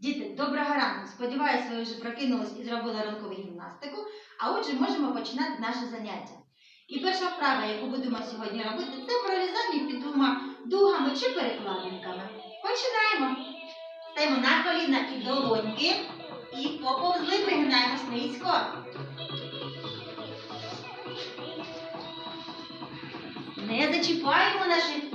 Діти, доброго ранку! Сподіваюся, ви вже прокинулись і зробили ранкову гімнастику. А отже, можемо починати наше заняття. І перша вправа, яку будемо сьогодні робити, це прорізання під двома дугами чи перекладинками. Починаємо. Стаємо на коліна і долоньки і поповзли, пригинаємось низько. Не зачіпаємо наші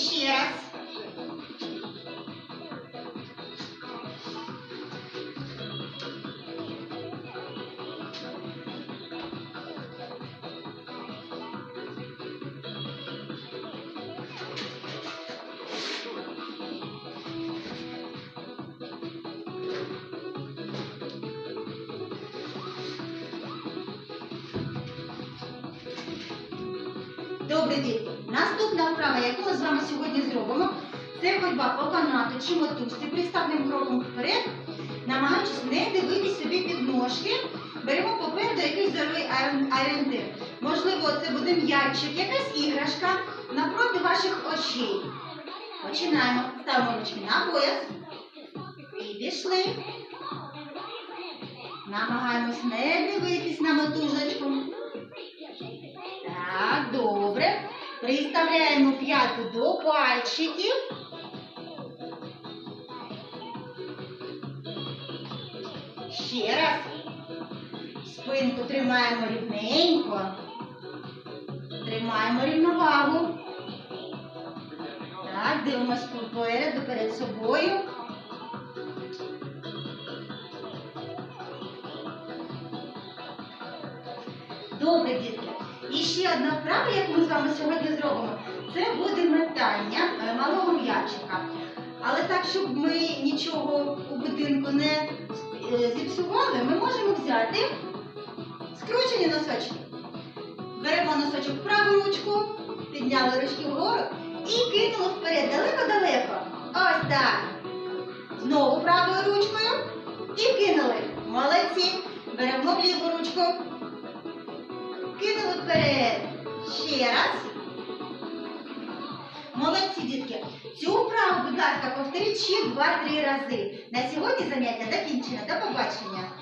І ще раз. Добре, діти. Наступна вправа, вами сьогодні зробимо, це ходьба по канату чи мотузці приставним кроком вперед, намагаючись не дивитись собі під ножки. Беремо попереду якийсь зоровий орієнтир. Можливо, це буде м'ячик, якась іграшка навпроти ваших очей. Починаємо. Ставимо ручки на пояс. І пішли. Намагаємось не дивитись на мотужечку. Приставляємо п'яту до пальчиків. Ще раз. Спинку тримаємо рівненько. Тримаємо рівновагу. Так, дивимось попереду перед собою. Добре, дітки. І ще одна вправа, яку ми з вами сьогодні зробимо, це буде метання е, малого м'ячика. Але так, щоб ми нічого у будинку не е, зіпсували, ми можемо взяти скручені носочки. Беремо носочок в праву ручку, підняли ручки вгору і кинули вперед далеко-далеко. Ось так. Знову правою ручкою і кинули. Молодці. Беремо ліву ручку. Вперед. Ще раз. Молодці, дітки. Цю вправу, будь ласка, повторіть ще 2-3 рази. На сьогодні заняття закінчено. До побачення.